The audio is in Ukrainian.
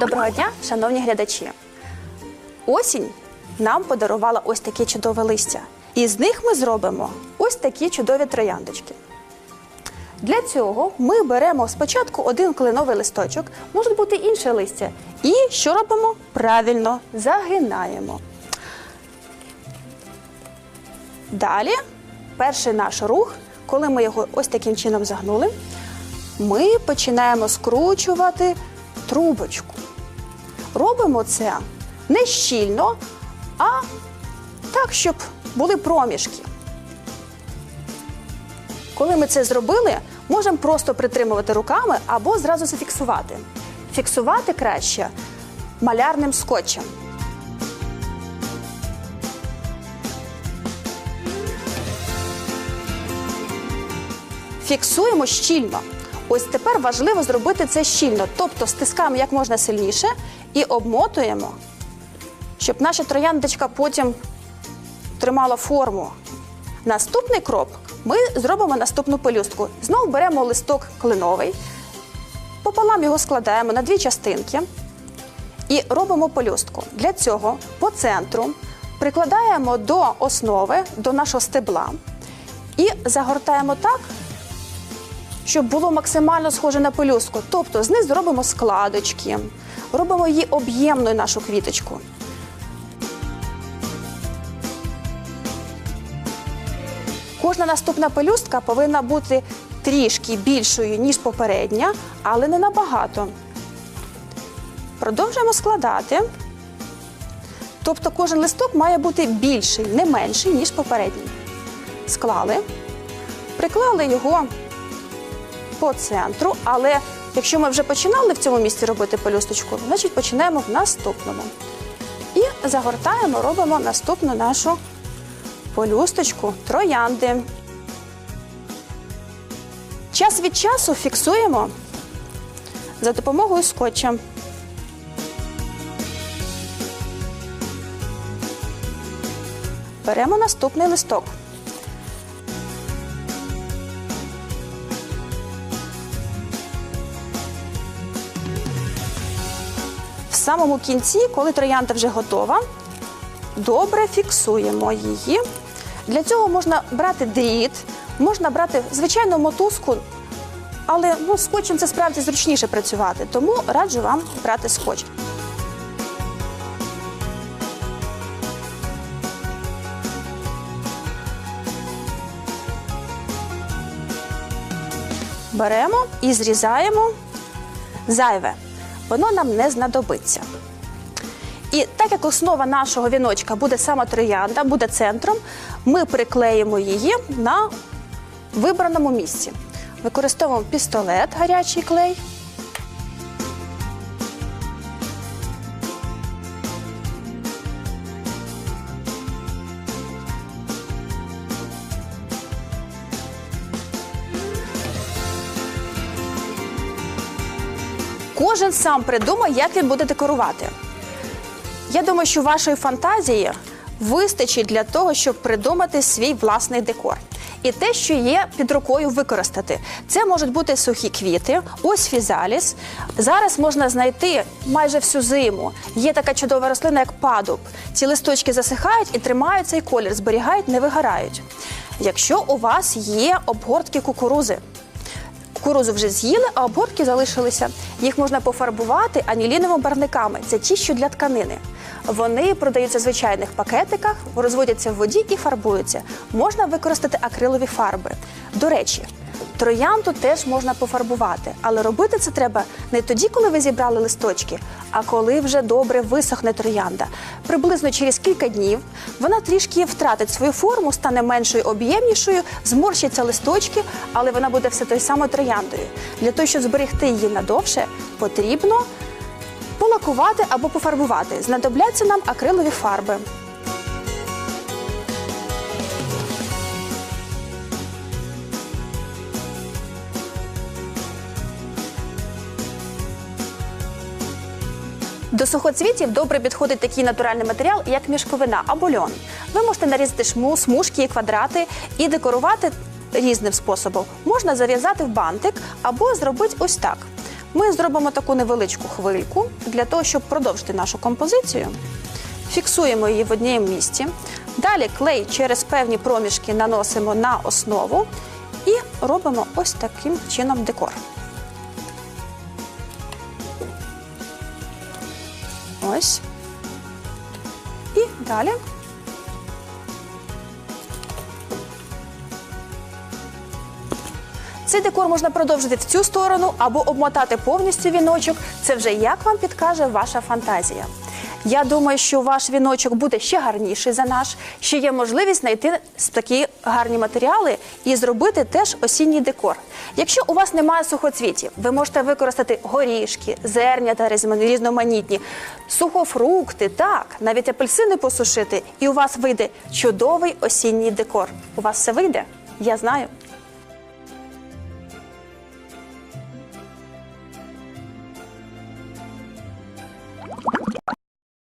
Доброго дня, шановні глядачі. Осінь нам подарувала ось таке чудове листя. І з них ми зробимо ось такі чудові трояндочки. Для цього ми беремо спочатку один кленовий листочок, може бути інше листя. І що робимо? Правильно загинаємо. Далі, перший наш рух, коли ми його ось таким чином загнули, ми починаємо скручувати трубочку. Робимо це не щільно, а так, щоб були проміжки. Коли ми це зробили, можемо просто притримувати руками або зразу зафіксувати. Фіксувати краще малярним скотчем. Фіксуємо щільно. Ось тепер важливо зробити це щільно, тобто стискаємо як можна сильніше і обмотуємо, щоб наша трояндочка потім тримала форму. Наступний крок ми зробимо наступну пелюстку. Знову беремо листок клиновий, пополам його складаємо на дві частинки і робимо пелюстку. Для цього по центру прикладаємо до основи, до нашого стебла і загортаємо так, щоб було максимально схоже на пелюстку. Тобто знизу робимо складочки, робимо її об'ємною нашу квіточку. Кожна наступна пелюстка повинна бути трішки більшою, ніж попередня, але не набагато. Продовжуємо складати. Тобто кожен листок має бути більший, не менший, ніж попередній. Склали, приклали його по центру, але якщо ми вже починали в цьому місці робити пелюсточку, значить починаємо в наступному. І загортаємо, робимо наступну нашу пелюсточку троянди. Час від часу фіксуємо за допомогою скотча. Беремо наступний листок. Самому кінці, коли троянда вже готова, добре фіксуємо її. Для цього можна брати дріт, можна брати звичайну мотузку, але ну, скотчем це справді зручніше працювати, тому раджу вам брати скотч. Беремо і зрізаємо зайве. Воно нам не знадобиться. І так як основа нашого віночка буде саме троянда, буде центром, ми приклеїмо її на вибраному місці. Використовуємо пістолет, гарячий клей. Кожен сам придумає, як він буде декорувати. Я думаю, що вашої фантазії вистачить для того, щоб придумати свій власний декор. І те, що є під рукою, використати. Це можуть бути сухі квіти, ось фізаліс. Зараз можна знайти майже всю зиму. Є така чудова рослина, як падуб. Ці листочки засихають і тримають цей колір, зберігають, не вигорають. Якщо у вас є обгортки кукурузи, Кукурузу вже з'їли, а обгортки залишилися. Їх можна пофарбувати аніліновими барниками. Це ті, що для тканини. Вони продаються в звичайних пакетиках, розводяться в воді і фарбуються. Можна використати акрилові фарби. До речі, троянду теж можна пофарбувати, але робити це треба не тоді, коли ви зібрали листочки, а коли вже добре висохне троянда. Приблизно через кілька днів вона трішки втратить свою форму, стане меншою, об'ємнішою, зморщаться листочки, але вона буде все той самою трояндою. Для того, щоб зберегти її надовше, потрібно полакувати або пофарбувати. Знадобляться нам акрилові фарби. До сухоцвітів добре підходить такий натуральний матеріал, як мішковина або льон. Ви можете нарізати шму, смужки і квадрати і декорувати різним способом. Можна зав'язати в бантик або зробити ось так. Ми зробимо таку невеличку хвильку для того, щоб продовжити нашу композицію. Фіксуємо її в одному місці. Далі клей через певні проміжки наносимо на основу і робимо ось таким чином декор. Ось. І далі. Цей декор можна продовжити в цю сторону або обмотати повністю віночок. Це вже як вам підкаже ваша фантазія. Я думаю, що ваш віночок буде ще гарніший за наш. Ще є можливість знайти такі гарні матеріали і зробити теж осінній декор. Якщо у вас немає сухоцвітів, ви можете використати горішки, зернята різно- різноманітні, сухофрукти, так, навіть апельсини посушити, і у вас вийде чудовий осінній декор. У вас все вийде? Я знаю.